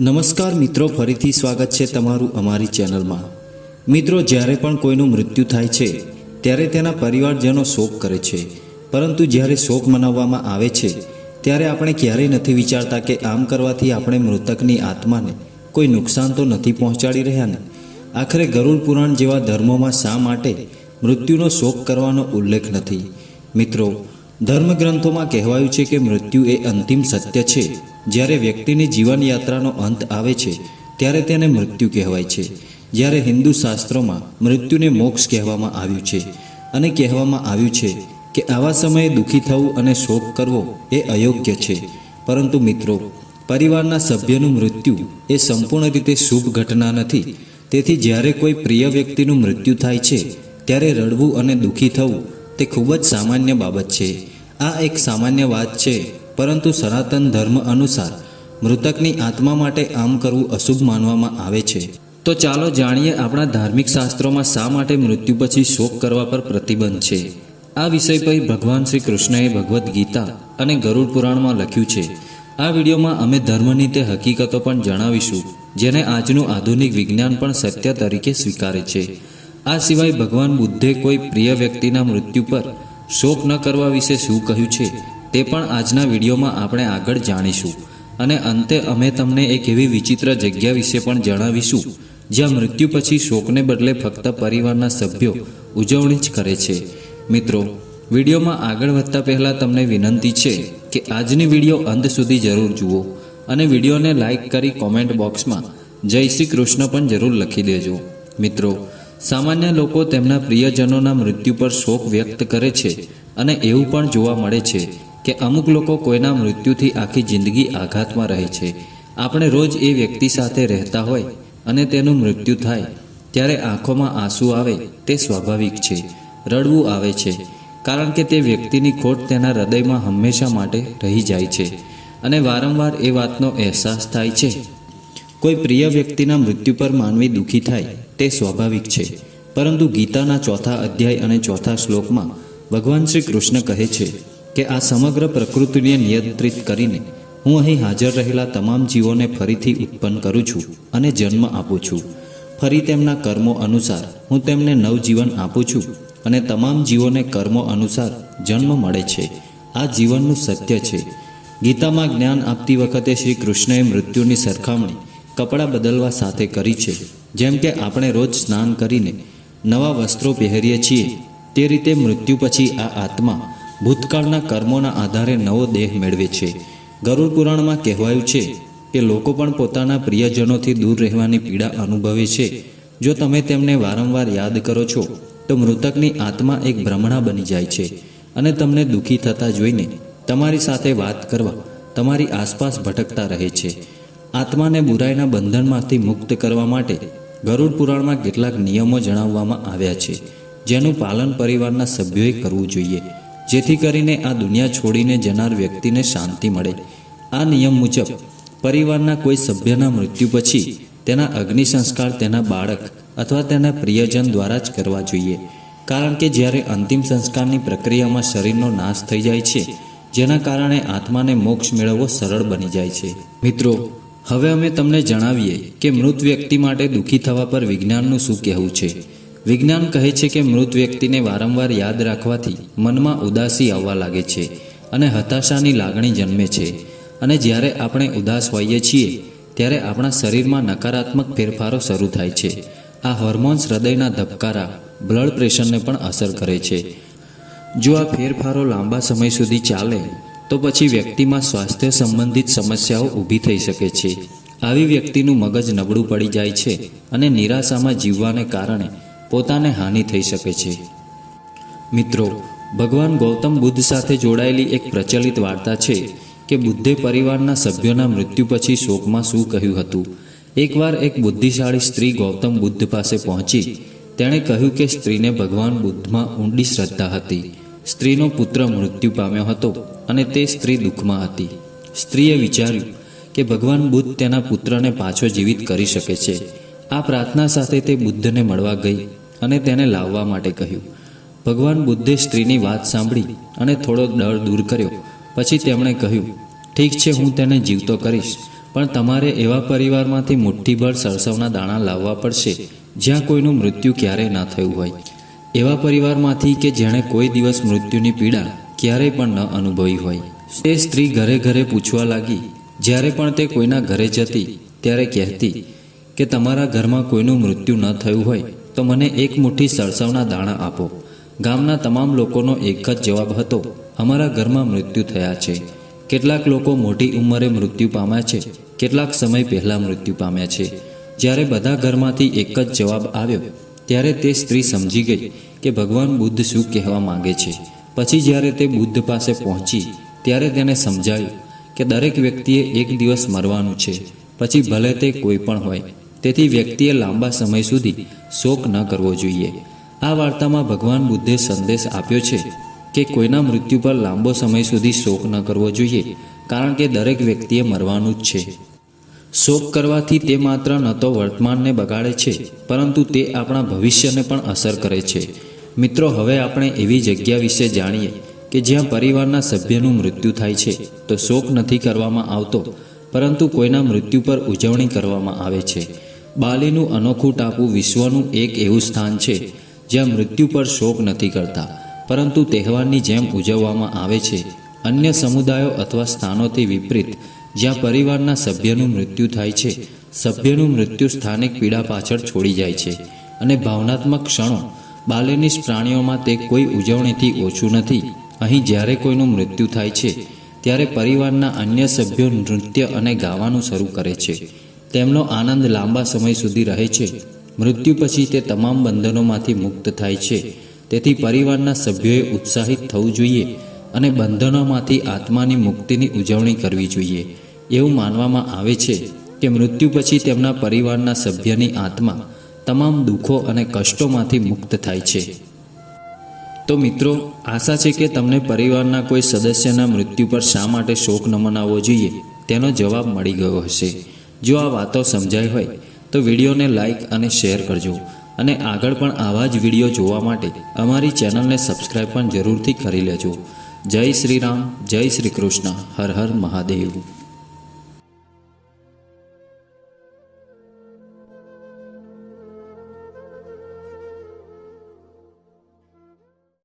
નમસ્કાર મિત્રો, ફરીથી સ્વાગત છે તમારું અમારી ચેનલમાં. મિત્રો, જ્યારે પણ કોઈનું મૃત્યુ થાય છે, ત્યારે તેના પરિવારજનો શોક કરે છે. પરંતુ જ્યારે શોક મનાવવામાં આવે છે, ત્યારે આપણે ક્યારેય નથી વિચારતા કે આમ કરવાથી આપણે મૃતકની આત્માને કોઈ નુકસાન તો નથી પહોંચાડી રહ્યા ને? આખરે ગરુડ પુરાણ જેવા ધર્મોમાં શા માટે મૃત્યુનો શોક કરવાનો ઉલ્લેખ નથી? મિત્રો, ધર્મગ્રંથોમાં કહેવાયું છે કે મૃત્યુ એ અંતિમ સત્ય છે. જ્યારે વ્યક્તિની જીવનયાત્રાનો અંત આવે છે, ત્યારે તેને મૃત્યુ કહેવાય છે. જ્યારે હિન્દુ શાસ્ત્રોમાં મૃત્યુને મોક્ષ કહેવામાં આવ્યું છે અને કહેવામાં આવ્યું છે કે આવા સમયે દુઃખી થવું અને શોક કરવો એ અયોગ્ય છે. પરંતુ મિત્રો, પરિવારના સભ્યનું મૃત્યુ એ સંપૂર્ણ રીતે શુભ ઘટના નથી. તેથી જ્યારે કોઈ પ્રિય વ્યક્તિનું મૃત્યુ થાય છે, ત્યારે રડવું અને દુઃખી થવું તે ખૂબ જ સામાન્ય બાબત છે. આ એક સામાન્ય વાત છે પરંતુ સનાતન ધર્મ અનુસાર મૃતકની આત્મા માટે આમ કરવું અશુભ માનવામાં આવે છે. તો ચાલો જાણીએ આપણા ધાર્મિક શાસ્ત્રોમાં શા માટે મૃત્યુ પછી શોક કરવા પર પ્રતિબંધ છે. આ વિષય પર ભગવાન શ્રી કૃષ્ણએ ભગવદ્ ગીતા અને ગરુડ પુરાણમાં લખ્યું છે. આ વિડીયોમાં અમે ધર્મની તે હકીકતો પણ જણાવીશું, જેને આજનું આધુનિક વિજ્ઞાન પણ સત્ય તરીકે સ્વીકારે છે. આ સિવાય ભગવાન બુદ્ધે કોઈ પ્રિય વ્યક્તિના મૃત્યુ પર શોક ન કરવા વિશે શું કહ્યું છે? તે પણ આજના વિડીયોમાં આપણે આગળ જાણીશું. અને અંતે અમે તમને એક એવી વિચિત્ર જગ્યા વિશે પણ જણાવીશું, જ્યાં મૃત્યુ પછી શોકને બદલે ફક્ત પરિવારના સભ્યો ઉજવણી જ કરે છે. મિત્રો, વિડીયોમાં આગળ વધતા પહેલાં તમને વિનંતી છે કે આજની વીડિયો અંત સુધી જરૂર જુઓ અને વિડીયોને લાઇક કરી કોમેન્ટ બોક્સમાં જય શ્રી કૃષ્ણ પણ જરૂર લખી દેજો. મિત્રો, સામાન્ય લોકો તેમના પ્રિયજનોના મૃત્યુ પર શોક વ્યક્ત કરે છે અને એવું પણ જોવા મળે છે કે અમુક લોકો કોઈના મૃત્યુથી આખી જિંદગી આઘાતમાં રહે છે. આપણે રોજ એ વ્યક્તિ સાથે રહેતા હોય અને તેનું મૃત્યુ થાય, ત્યારે આંખોમાં આંસુ આવે તે સ્વાભાવિક છે, રડવું આવે છે, કારણ કે તે વ્યક્તિની ખોટ તેના હૃદયમાં હંમેશા માટે રહી જાય છે. અને વારંવાર એ વાતનો અહેસાસ થાય છે. કોઈ પ્રિય વ્યક્તિના મૃત્યુ પર માનવી દુઃખી થાય તે સ્વાભાવિક છે. પરંતુ ગીતાના ચોથા અધ્યાય અને ચોથા શ્લોકમાં ભગવાન શ્રી કૃષ્ણ કહે છે કે આ સમગ્ર પ્રકૃતિને નિયંત્રિત કરીને હું અહીં હાજર રહેલા તમામ જીવોને ફરીથી ઉત્પન્ન કરું છું અને જન્મ આપું છું. ફરી તેમના કર્મો અનુસાર હું તેમને નવજીવન આપું છું અને તમામ જીવોને કર્મો અનુસાર જન્મ મળે છે. આ જીવનનું સત્ય છે. ગીતામાં જ્ઞાન આપતી વખતે શ્રી કૃષ્ણએ મૃત્યુની સરખામણી કપડાં બદલવા સાથે કરી છે. જેમ કે આપણે રોજ સ્નાન કરીને નવા વસ્ત્રો પહેરીએ છીએ, તે રીતે મૃત્યુ પછી આ આત્મા ભૂતકાળના કર્મોના આધારે નવો દેહ મેળવે છે. ગરુડ પુરાણમાં કહેવાયું છે કે લોકો પણ પોતાના પ્રિયજનોથી દૂર રહેવાની પીડા અનુભવે છે. જો તમે તેમને વારંવાર યાદ કરો છો, તો મૃતકની આત્મા એક ભ્રમણા બની જાય છે અને તમને દુઃખી થતા જોઈને તમારી સાથે વાત કરવા, તમારી આસપાસ ભટકતા રહે છે. આત્માને બુરાઈના બંધનમાંથી મુક્ત કરવા માટે ગરુડ પુરાણમાં કેટલાક નિયમો જણાવવામાં આવ્યા છે, જેનું પાલન પરિવારના સભ્યોએ કરવું જોઈએ. જેથી કરીને આ દુનિયા છોડીને જનાર વ્યક્તિને શાંતિ મળે. આ નિયમ મુજબ, પરિવારના કોઈ સભ્યના મૃત્યુ પછી તેના અગ્નિ સંસ્કાર તેના બાળક અથવા તેના પ્રિયજન દ્વારા જ કરવા જોઈએ. કારણ કે જ્યારે અંતિમ સંસ્કારની પ્રક્રિયામાં શરીરનો નાશ થઈ જાય છે, જેના કારણે આત્માને મોક્ષ મેળવવો સરળ બની જાય છે. મિત્રો, હવે અમે તમને જણાવીએ કે મૃત વ્યક્તિ માટે દુઃખી થવા પર વિજ્ઞાનનું શું કહેવું છે? વિજ્ઞાન કહે છે કે મૃત વ્યક્તિને વારંવાર યાદ રાખવાથી મનમાં ઉદાસી આવવા લાગે છે અને હતાશાની લાગણી જન્મે છે. અને જ્યારે આપણે ઉદાસ હોઈએ છીએ, ત્યારે આપણા શરીરમાં નકારાત્મક ફેરફારો શરૂ થાય છે. આ હોર્મોન્સ હૃદયના ધબકારા, બ્લડ પ્રેશરને પણ અસર કરે છે. જો આ ફેરફારો લાંબા સમય સુધી ચાલે, તો પછી વ્યક્તિમાં સ્વાસ્થ્ય સંબંધિત સમસ્યાઓ ઊભી થઈ શકે છે. આવી વ્યક્તિનું મગજ નબળું પડી જાય છે અને નિરાશામાં જીવવાને કારણે પોતાને હાનિ થઈ શકે છે. મિત્રો, ભગવાન ગૌતમ બુદ્ધ સાથે જોડાયેલી એક પ્રચલિત વાર્તા છે કે બુદ્ધે પરિવારના સભ્યોના મૃત્યુ પછી શોકમાં શું કહ્યું હતું. એકવાર એક બુદ્ધિશાળી સ્ત્રી ગૌતમ બુદ્ધ પાસે પહોંચી, તેણે કહ્યું કે સ્ત્રીને ભગવાન બુદ્ધમાં ઊંડી શ્રદ્ધા હતી. સ્ત્રીનો પુત્ર મૃત્યુ પામ્યો હતો અને તે સ્ત્રી દુઃખમાં હતી. સ્ત્રીએ વિચાર્યું કે ભગવાન બુદ્ધ તેના પુત્રને પાછો જીવિત કરી શકે છે. આ પ્રાર્થના સાથે તે બુદ્ધને મળવા ગઈ અને તેને લાવવા માટે કહ્યું, ભગવાન બુદ્ધે સ્ત્રીની વાત સાંભળી અને થોડો ડર દૂર કર્યો. પછી તેમણે કહ્યું, ઠીક છે, હું તેને જીવતો કરીશ, પણ તમારે એવા પરિવારમાંથી મુઠ્ઠીભર સરસવના દાણા લાવવા પડશે, જ્યાં કોઈનું મૃત્યુ ક્યારેય ના થયું હોય. એવા પરિવારમાંથી કે જેણે કોઈ દિવસ મૃત્યુની પીડા ક્યારેય પણ ન અનુભવી હોય. તે સ્ત્રી ઘરે ઘરે પૂછવા લાગી. જ્યારે પણ તે કોઈના ઘરે જતી, ત્યારે કહેતી કે તમારા ઘરમાં કોઈનું મૃત્યુ ન થયું હોય, તો મને એક મુઠ્ઠી સરસવના દાણા આપો. ગામના તમામ લોકોનો એક જ જવાબ હતો, અમારા ઘરમાં મૃત્યુ થયા છે. કેટલાક લોકો મોટી ઉંમરે મૃત્યુ પામ્યા છે, કેટલાક સમય પહેલાં મૃત્યુ પામ્યા છે. જ્યારે બધા ઘરમાંથી એક જ જવાબ આવ્યો, ત્યારે તે સ્ત્રી સમજી ગઈ કે ભગવાન બુદ્ધ શું કહેવા માંગે છે. પછી જ્યારે તે બુદ્ધ પાસે પહોંચી, ત્યારે તેને સમજાયું કે દરેક વ્યક્તિએ એક દિવસ મરવાનું છે, પછી ભલે તે કોઈ પણ હોય તેથી વ્યક્તિએ લાંબા સમય સુધી શોક ન કરવો જોઈએ. આ વાર્તામાં ભગવાન બુદ્ધે સંદેશ આપ્યો છે કે કોઈના મૃત્યુ પર લાંબો સમય સુધી શોક ન કરવો જોઈએ, કારણ કે દરેક વ્યક્તિએ મરવાનું જ છે. શોક કરવાથી તે માત્ર ન તો વર્તમાનને બગાડે છે, પરંતુ તે આપણા ભવિષ્યને પણ અસર કરે છે. મિત્રો, હવે આપણે એવી જગ્યા વિશે જાણીએ કે જ્યાં પરિવારના સભ્યનું મૃત્યુ થાય છે, તો શોક નથી કરવામાં આવતો, પરંતુ કોઈના મૃત્યુ પર ઉજવણી કરવામાં આવે છે. બાલીનું અનોખું ટાપુ વિશ્વનું એક એવું સ્થાન છે, જ્યાં મૃત્યુ પર શોક નથી કરતા, પરંતુ તહેવારની જેમ ઉજવવામાં આવે છે. અન્ય સમુદાયો અથવા સ્થાનોથી વિપરીત, જ્યાં પરિવારના સભ્યનું મૃત્યુ થાય છે, સભ્યનું મૃત્યુ સ્થાનિક પીડા પાછળ છોડી જાય છે અને ભાવનાત્મક ક્ષણો બાલેનિશ પ્રાણીઓમાં તે કોઈ ઉજવણીથી ઓછું નથી. અહીં જ્યારે કોઈનું મૃત્યુ થાય છે, ત્યારે પરિવારના અન્ય સભ્યો નૃત્ય અને ગાવાનું શરૂ કરે છે. તેમનો આનંદ લાંબા સમય સુધી રહે છે. મૃત્યુ પછી તે તમામ બંધનોમાંથી મુક્ત થાય છે. તેથી પરિવારના સભ્યોએ ઉત્સાહિત થવું જોઈએ અને બંધનોમાંથી આત્માની મુક્તિની ઉજવણી કરવી જોઈએ. એવું માનવામાં આવે છે કે મૃત્યુ પછી તેમના પરિવારના સભ્યની આત્મા તમામ દુઃખો અને કષ્ટોમાંથી મુક્ત થાય છે. તો મિત્રો, આશા છે કે તમને પરિવારના કોઈ સદસ્યના મૃત્યુ પર શા માટે શોક ન મનાવવો જોઈએ તેનો જવાબ મળી ગયો હશે. જો આ વાતો સમજાય હોય, તો વિડીયોને લાઈક અને શેર કરજો. અને આગળ પણ આવા જ વીડિયો જોવા માટે અમારી ચેનલને સબસ્ક્રાઈબ પણ જરૂરથી કરી લેજો. જય શ્રી રામ, જય શ્રી કૃષ્ણ, હર હર મહાદેવ.